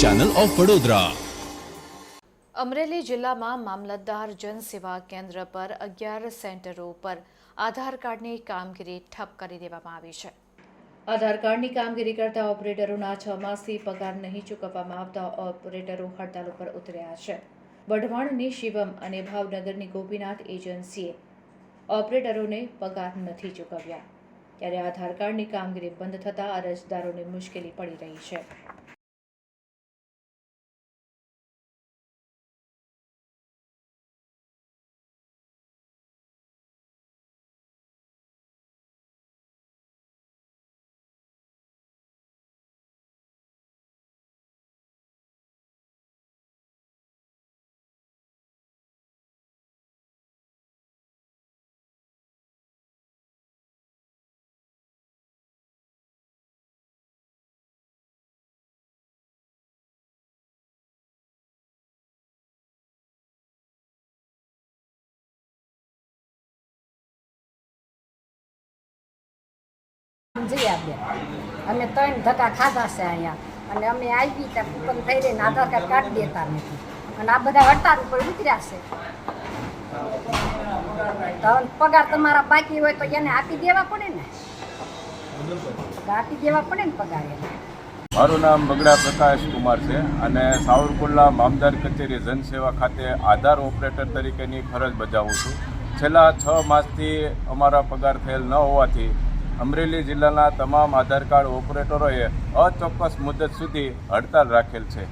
Channel of Vadodara Amreli જિલ્લામાં મામલતદાર જનસેવા કેન્દ્ર પર અગિયાર સેન્ટરો પર આધાર કાર્ડની કામગીરી ઠપ કરી દેવામાં આવી છે. આધાર કાર્ડની કામગીરી કરતા ઓપરેટરોના છ માસથી પગાર નહીં ચૂકવવામાં આવતા ઓપરેટરો હડતાલ ઉપર ઉતર્યા છે. વઢવાણની શિવમ અને ભાવનગરની ગોપીનાથ એજન્સીએ ઓપરેટરોને પગાર નથી ચૂકવ્યા. ત્યારે આધાર કાર્ડની કામગીરી બંધ થતાં અરજદારોને મુશ્કેલી પડી રહી છે. જયાબેન અમે ત્રણ ધક્કા ખાધા છે અહીંયા. અને અમે આવી ત્યાં કૂપન થઈ રહીને આધાર કાર્ડ કાઢી દેતા નથી. અને આ બધા હડતાલ ઉપર ઉતર્યા છે. તો પગાર તમારા બાકી હોય તો એને આપી દેવા પડે ને? આપી દેવા પડે ને પગાર એને. મારું નામ બગડા પ્રકાશ કુમાર છે અને સાવરકુંડલા મામદાર કચેરી જનસેવા ખાતે આધાર ઓપરેટર તરીકેની ફરજ બજાવું છું. છેલ્લા છ માસથી અમારા પગાર થયેલ ન હોવાથી અમરેલી જિલ્લાના તમામ આધાર કાર્ડ ઓપરેટરોએ અચોક્કસ મુદત સુધી હડતાલ રાખેલ છે.